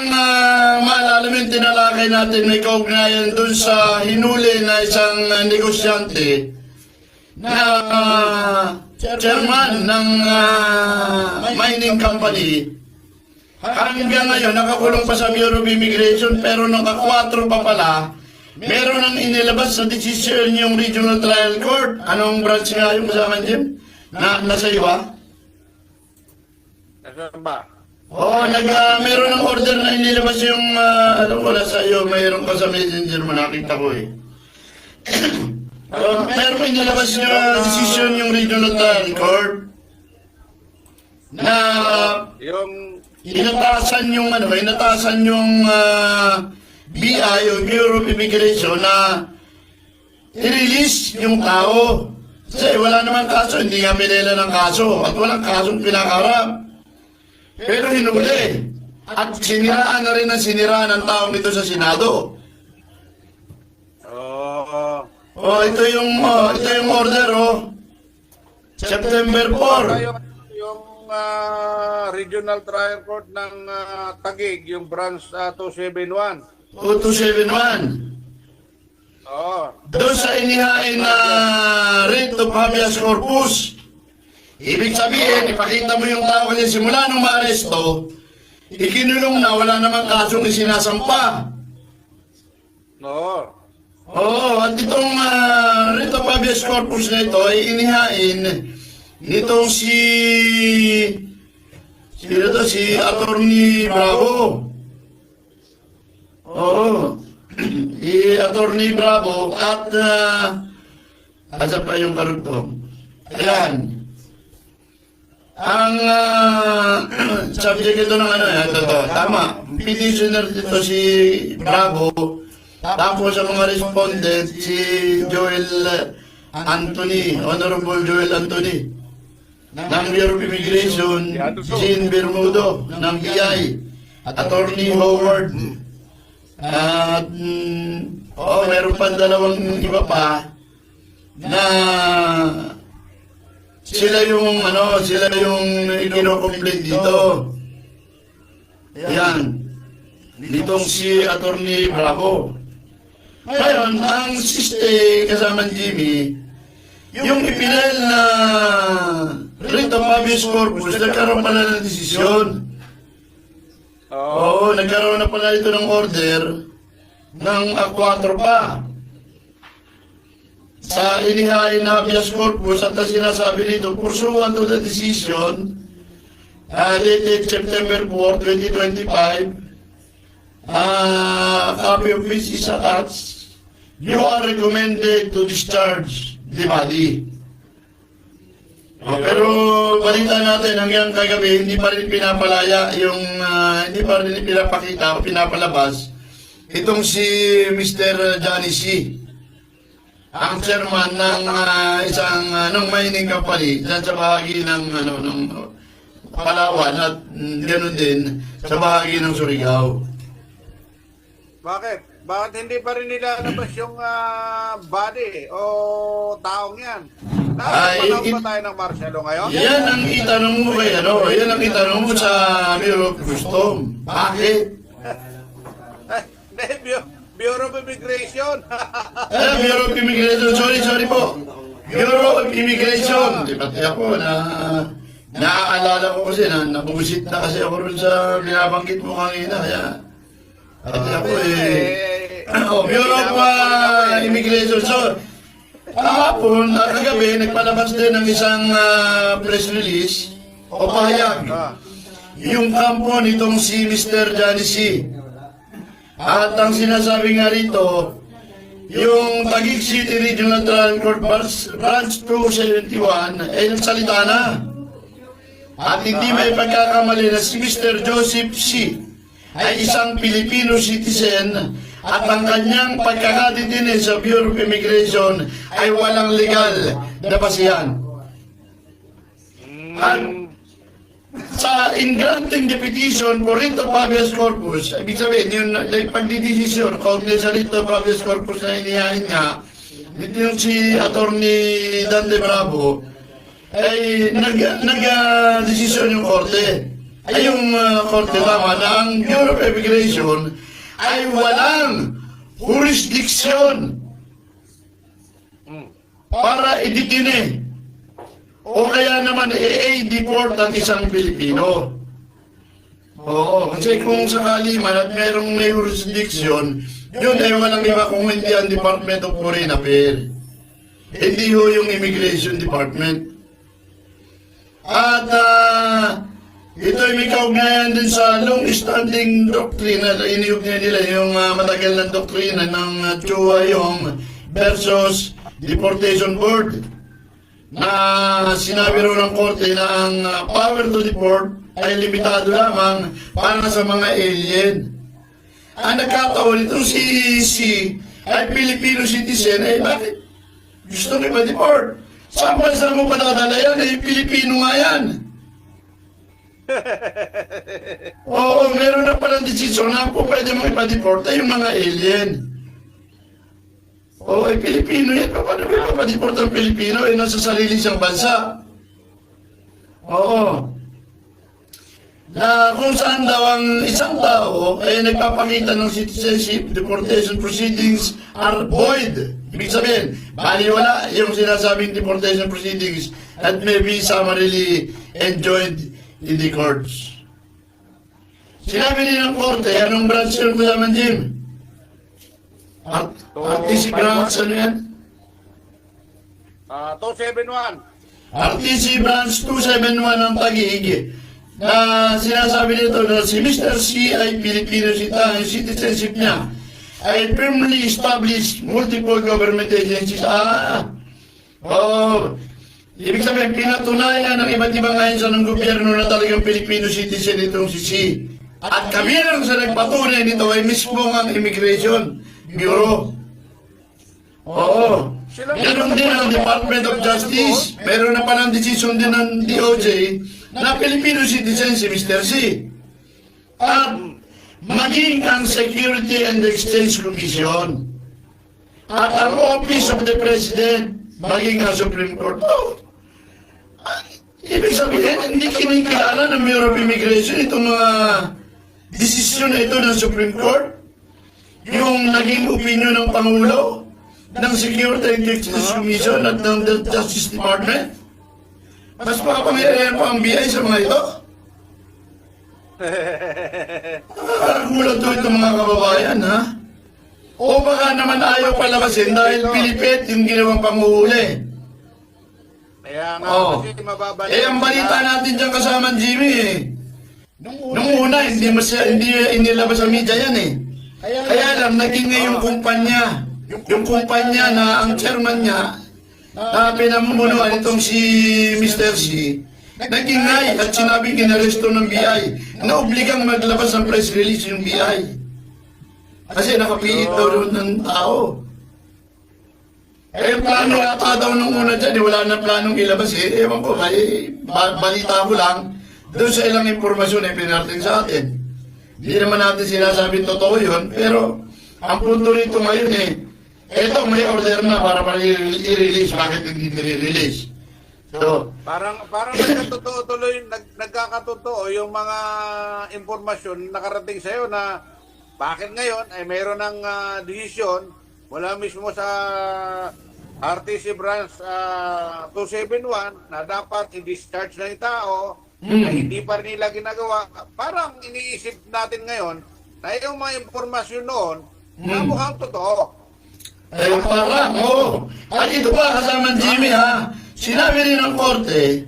ang uh, maalamin tinalakay natin may kaugnayan dun sa hinuli na isang ah, negosyante na ah, chairman ng ah, mining company. Hanggang ngayon, nakakulong pa sa Bureau of Immigration pero naka-4 pa pala. Meron ang inilabas sa decision yung Regional Trial Court. Anong branch nga yung kasama Jim? Na, nasa iyo ba? Nasaan ba? Oo, nag, ah, meron ng order na inilabas yung, uh, alam ko na sa iyo, mayroon ka sa messenger mo, nakita ko eh. Uh, meron inilabas yung ah, decision yung Regional Trial Court na Yung inatasan yung ano, inatasan yung ah, BI o Bureau of Immigration na i-release yung tao. Kasi wala namang kaso, hindi nga minela ng kaso at walang kasong pinakarap. Pero hinuli. At siniraan na rin ang siniraan ng taong ito sa Senado. Oh, Oh, ito yung oh, ito yung order oh. September 4. yung, ah, Regional Trial Court ng ah, Taguig, yung branch ah, 271. 2271. Oo. Doon sa inihain na writ of habeas corpus, ibig sabihin, ipakita mo yung tao kasi simula nung maaresto, ikinulong na wala namang kasong isinasampa. Oo. Oo, at itong uh, writ of habeas corpus na ito ay inihain nitong si... Sino to? Si Attorney Bravo. Oo. Si Attorney Bravo at... Uh, asa pa yung karugtong? Ayan. Ang uh, subject ito ng ano, ito to, tama. Petitioner dito si Bravo. Tapos ang mga respondent, si Joel Anthony, Honorable Joel Anthony, ng Bureau of Immigration, Jean Bermudo, ng BI, Attorney Howard, at, mm, oh, meron pa dalawang iba pa, na sila yung, ano, sila yung ino-complete dito. Yan. Nitong si Attorney Bravo. Ngayon, ang siste kasama ni Jimmy, yung ipinal na writ of habeas corpus, nagkaroon pala ng desisyon. Oo, nagkaroon na pala ito ng order ng A4 pa. Sa inihain na habeas corpus at ang sinasabi nito, pursuant to the decision uh, dated September 4, 2025, uh, copy of which is attached, you are recommended to discharge the body. Oh, pero balita natin hanggang kagabi, hindi pa rin pinapalaya yung, ah, hindi pa rin pinapakita o pinapalabas itong si Mr. Johnny C. Ang chairman ng ah, isang ah, ng mining company dyan sa bahagi ng ano ng Palawan at mm, ganoon din sa bahagi ng Surigao. Bakit? Bakit hindi pa rin nila nabas yung ah, body o taong yan? Ay, Nakapanahon it- ba tayo ng law ngayon? Yan ang itanong mo kay ano, yan ang itanong mo sa Bureau of Custom. Bakit? Eh, Bu- Bureau of Immigration. Eh, Bureau of Immigration, sorry, sorry po. Bureau of Immigration. Di ba kaya po na naaalala ko kasi na nabusit na kasi ako rin sa binabanggit mo kanina. Kaya, at ako eh, oh, Bureau of ah, Immigration. So, kahapon, ah, kagabi, nagpalabas din ng isang ah, press release o pahayag. Ah. Yung kampo nitong si Mr. Johnny C. At ang sinasabi nga rito, yung Taguig City Regional Trial Court Branch, Branch 271 ay nagsalita na. At hindi may pagkakamali na si Mr. Joseph C. ay isang Filipino citizen at ang kanyang pagkakatitin sa Bureau of Immigration ay walang legal na basihan. At sa in granting the petition for writ of habeas corpus, ibig sabihin, yung like, pagdidesisyon, kaugnay sa writ of habeas corpus na inihain niya, dito yung si Attorney Dan De Bravo, ay nag, nag ah, desisyon yung korte. ay yung uh, korte tama na ang Bureau of Immigration ay walang jurisdiction para iditine o kaya naman i-deport ang isang Pilipino. Oo, kasi kung sakali man at merong may jurisdiction, yun ay walang iba kung hindi ang Department of Foreign Affairs. Hindi ho yung Immigration Department. At ah, ito ay may kaugnayan din sa long-standing doktrina na iniugnay nila yung ah, matagal na doktrina ng uh, Chua Yong versus Deportation Board na sinabi ro ng korte na ang uh, power to deport ay limitado lamang para sa mga alien. Ang nagkataon itong si si ay Filipino citizen ay bakit gusto niya ma-deport? Saan bansa mo pa nakadala yan? Eh, Pilipino nga yan. Oo, meron na palang desisyon na po pwede mo ipa-deport ay yung mga alien. Oo, ay Pilipino yan. Paano ba ipa-deport ang Pilipino? Eh, nasa sarili siyang bansa. Oo. Na kung saan daw ang isang tao ay nagpapakita ng citizenship, deportation proceedings are void. Ibig sabihin, baliwala yung sinasabing deportation proceedings that may be summarily enjoined in the courts. Sinabi din ng korte, anong branch yun ko naman, Jim? Art, RTC branch, ano yan? Ah, 271. RTC branch 271 ng Taguig na sinasabi nito na si Mr. C ay Pilipino sita, ang citizenship niya ay firmly established multiple government agencies. Ah, oh, ibig sabihin, pinatunayan ng iba't ibang ahensya ng gobyerno na talagang Filipino citizen itong si C. At kabilang sa nagpatunay nito ay mismo ang Immigration Bureau. Oo. Meron din ang Department of Justice. Meron na palang desisyon din ng DOJ na Filipino citizen si Mr. C. At maging ang Security and Exchange Commission at ang Office of the President maging ang Supreme Court. Oh, ibig sabihin, hindi kinikilala ng Bureau of Immigration itong mga desisyon na ito ng Supreme Court. Yung naging opinion ng Pangulo ng Security and Exchange Commission at ng the Justice Department. Mas makapangyarihan pa ang BI sa mga ito. Nakakagulat to itong mga kababayan, ha? O baka naman ayaw palabasin dahil Pilipit yung ginawang panguhuli. Kaya nga Oh. kasi mababalik. Eh, ang balita natin dyan kasama Jimmy, eh. Nung una, hindi, masya, hindi inilabas sa media yan, eh. Kaya lang, naging nga yung kumpanya, yung kumpanya na ang chairman niya, na pinamumunuan itong si Mr. C, naging ngay at sinabing kinaresto ng BI na obligang maglabas ng press release yung BI. Kasi nakapiit daw doon ng tao. Eh, plano ata daw nung una dyan, eh, wala na planong ilabas eh. Ewan ko, ay, ba- balita ko lang, doon sa ilang impormasyon ay pinarating sa atin. Hindi naman natin sinasabing totoo yun, pero ang punto rito ngayon eh, eto may order na para pa i-release, bakit hindi nire-release? So, Parang parang nagkatotoo tuloy, nag, nagkakatotoo yung mga impormasyon nakarating sa iyo na bakit ngayon ay mayroon ng ah, desisyon wala mismo sa RTC branch ah, 271 na dapat i-discharge na yung tao Hmm. na hindi pa rin nila ginagawa. Parang iniisip natin ngayon na yung mga impormasyon noon na Hmm. mukhang totoo. eh parang, oo. At ito pa, kasama ng Jimmy ha, sinabi rin ng korte,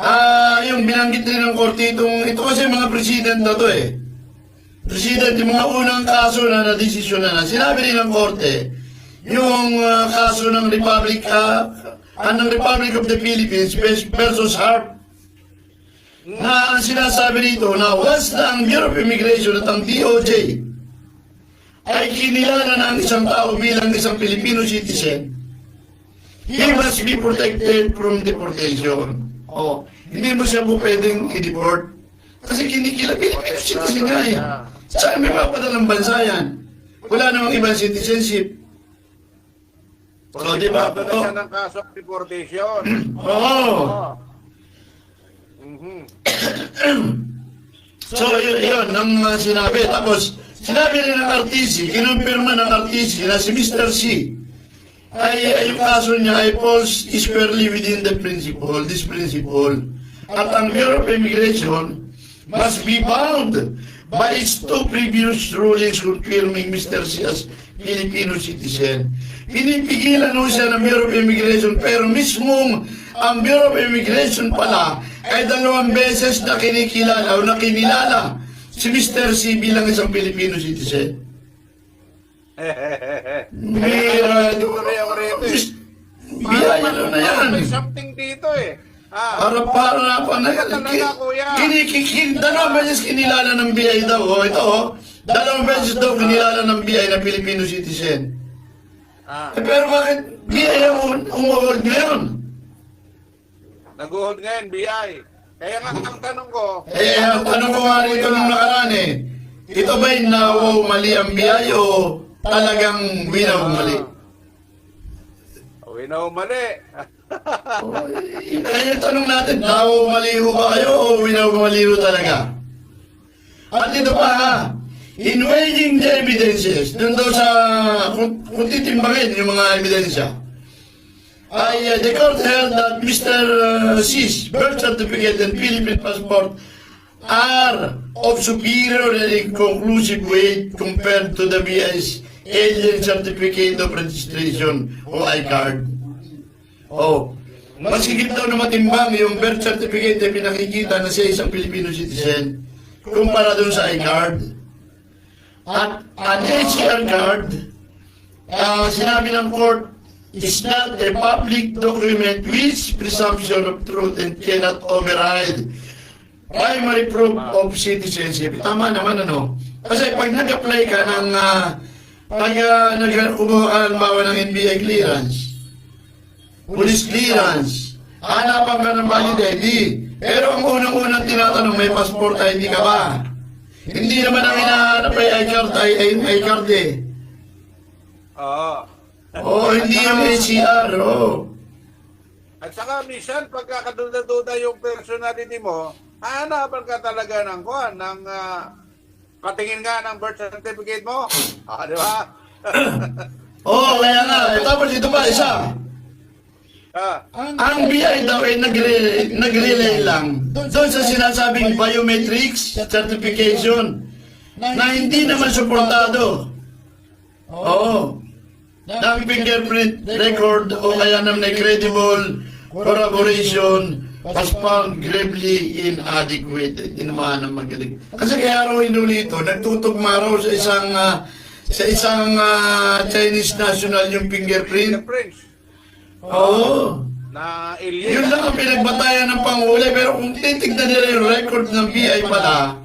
ah, yung binanggit rin ng korte itong, ito kasi mga president na to eh. President, yung mga unang kaso na na-desisyon na na, sinabi rin ng korte, yung ah, kaso ng Republic, ah, ah, ng Republic of the Philippines vers- versus HARP, na ang sinasabi dito na once na ang Bureau of Immigration at ang DOJ ay kinilala na ang isang tao bilang isang Filipino citizen, he must be protected from deportation. O, hindi mo siya po pwedeng i-deport. Kasi kinikila, Filipino citizen nga eh. Saan may mapadalang bansa yan? Wala namang ibang citizenship. O, di ba? Na siya ng kaso deportation. Oo. Mhm. So, yun, yun ang uh, sinabi. Tapos, sinabi rin ng RTC, kinumpirma ng RTC na si Mr. C ay, ay yung kaso niya ay falls squarely within the principle, this principle. At ang Bureau of Immigration must be bound by its two previous rulings confirming Mr. C as Filipino citizen. Pinipigilan ho siya ng Bureau of Immigration pero mismong ang Bureau of Immigration pala ay dalawang beses na kinikilala o nakinilala si Mr. C bilang isang Filipino citizen. Eh. Biyaya na yan. May something dito eh. Ah, Para para pa na yan. Talaga, kuya. Kinikikin, dalawang beses kinilala ng BI daw. Oh, ito oh. Dalawang beses daw kinilala ng BI na Filipino citizen. ah. Eh, pero bakit BI ang umuhold ngayon? Nag-hold ngayon, BI. Kaya nga ang tanong ko, Eh, ang tanong ko nga rito nung nakaraan eh. Ito ba'y nawaw mali ang BI o talagang winaw mali? uwi na mali. Oh, eh, yung tanong natin, nawaw mali ho ba kayo o winaw mali ho talaga? At ito pa ha, in weighing the evidences, dun daw sa, kung, kung titimbangin yung mga ebidensya, uh, the court held that Mr. uh, C's birth certificate and Philippine passport are of superior and conclusive weight compared to the BI's alien certificate of registration o I-card. Oh, mas higit daw na matimbang yung birth certificate na pinakikita na siya isang Filipino citizen kumpara dun sa I-card. At an HCR card, ah, sinabi ng court, is not a public document which presumption of truth and cannot override primary proof of citizenship. Tama naman ano. Kasi pag nag-apply ka ng, ah, pag uh, nag-kumuha ka halimbawa ng NBI clearance, police clearance, hanapan ka ng valid ID. Pero ang unang-unang tinatanong, may passport ID ka ba? Hindi naman ang hinahanap ay iCard, ay, ay, iCard eh. Oo. Oo, hindi yung ACR, oo. At saka minsan, pagkakaduda-duda yung personality mo, hahanapan ka talaga ng kuhan, ng ah, patingin nga ng birth certificate mo. Ah, di ba? Oo, kaya nga. Eh, tapos ito pa, isa. ah, Ang BI daw ay nagre nagre-relay lang doon sa sinasabing biometrics certification na hindi naman suportado. Oo. Ng fingerprint record o kaya ng credible corroboration was found gravely inadequate. Hindi naman ang magaling. Kasi kaya raw hinuli ito, nagtutugma raw sa isang ah, sa isang ah, Chinese national yung fingerprint. Oo. na Yun alien. lang ang pinagbatayan ng panghuli, pero kung titignan nila yung record ng BI pala,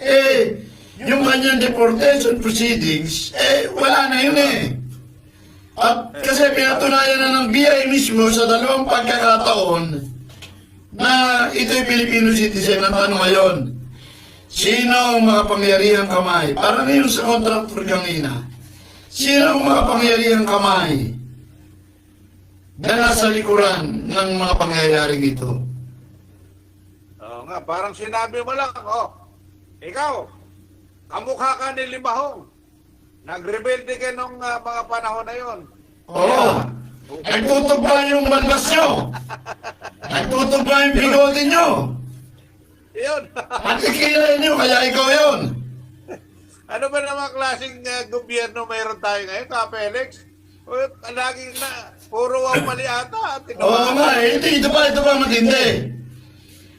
eh, yung kanyang deportation proceedings, eh, wala na yun eh. At kasi pinatunayan na ng BI mismo sa dalawang pagkakataon na ito'y Filipino citizen ang tanong ngayon. Sino ang mga pangyarihang kamay? Para ngayon sa contractor kanina. Sino ang mga pangyarihang kamay? na nasa likuran ng mga pangyayaring ito. Oo nga, parang sinabi mo lang, oh, ikaw, kamukha ka ni Limahong. Nagrebelde ka nung ah, mga panahon na yon. Oo. Nagtutugma yung balbas nyo. Nagtutugma yung bigote nyo. Yun. At ikilay nyo, kaya ikaw yun. ano ba naman klaseng ah, gobyerno mayroon tayo ngayon, Ka Felix? O, laging na, puro wow mali ata. Oo nga, eh, hindi, ito pa, ito pa matindi.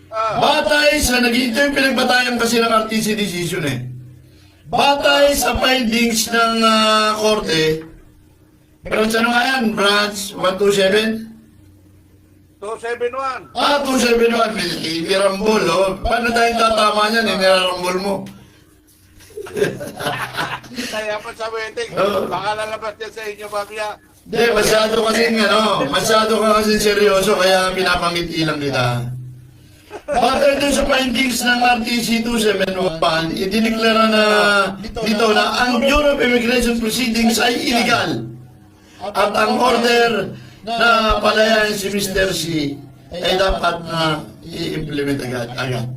Ah, Batay sa naging, ito yung pinagbatayan kasi ng RTC decision eh. Batay sa findings ng ah, korte, sa ano nga yan, branch 127? 271. Ah, 271, may nirambol, oh. Paano tayong tatama niyan, eh, nirarambol mo? Kaya pa sa wedding, Oo. baka lalabas yan sa inyo mamaya. Hindi, masyado kasi ano, masyado ka kasi seryoso, kaya pinapangiti lang kita. Batay doon sa findings ng RTC 271, idineklara na dito na ang Bureau of Immigration Proceedings ay illegal. At ang order na palayain si Mr. C ay dapat na i-implement agad. agad.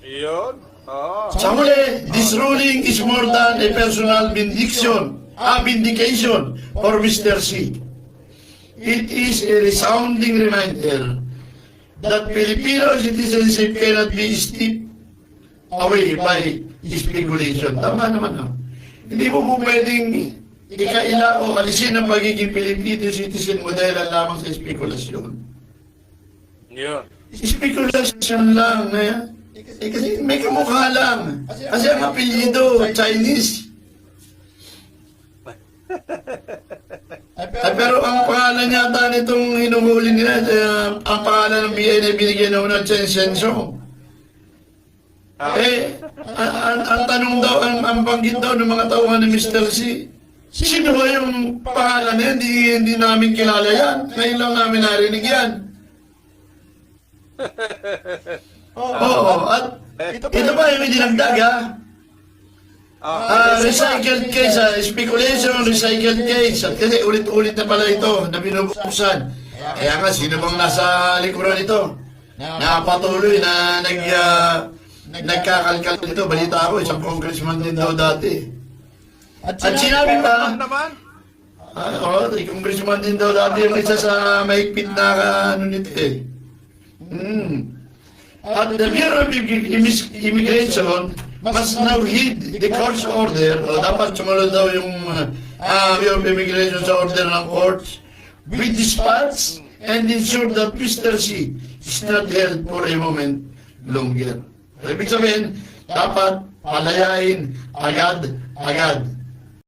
Yun. Oo. Sa huli, this ruling is more than a personal vindication, a vindication for Mr. C. It is a resounding reminder that Filipino citizenship cannot be stripped away by speculation. Tama naman, no? Hindi mo po pwedeng ikaila o alisin ang pagiging Filipino citizen mo dahil lamang sa spekulasyon. Yun. Speculation lang. Eh. Eh, kasi may kamukha lang. Kasi ang apelyido, Chinese. Ay, pero ang pangalan yata nitong hinuhuli nila, eh, ang pangalan ng binigyan na ng Chen Shenzhou. Eh, ang, ang, ang tanong daw, ang, ang banggit daw ng mga tauhan ni Mr. C, sino ba yung pangalan niya? Hindi, hindi namin kilala yan. Ngayon lang namin narinig yan. Oo, at ito pa yung dinagdag ha. Ah, recycled case, ah, speculation, recycled case. At kasi ulit-ulit na pala ito na binubuksan. Kaya nga, sino bang nasa likuran ito? Na patuloy na nag, ah, nagkakalkal nito. Balita ako, isang congressman din daw dati. At sinabi pa? Ah, oh, congressman din daw dati yung isa sa mahigpit na ah, ano nito eh. Hmm. At the Bureau of Immigration now heed the court's order, o dapat sumunod daw yung uh, of Immigration sa order ng court with dispatch and ensure that Mr. C is not held for a moment longer. Ibig sabihin, dapat palayain agad-agad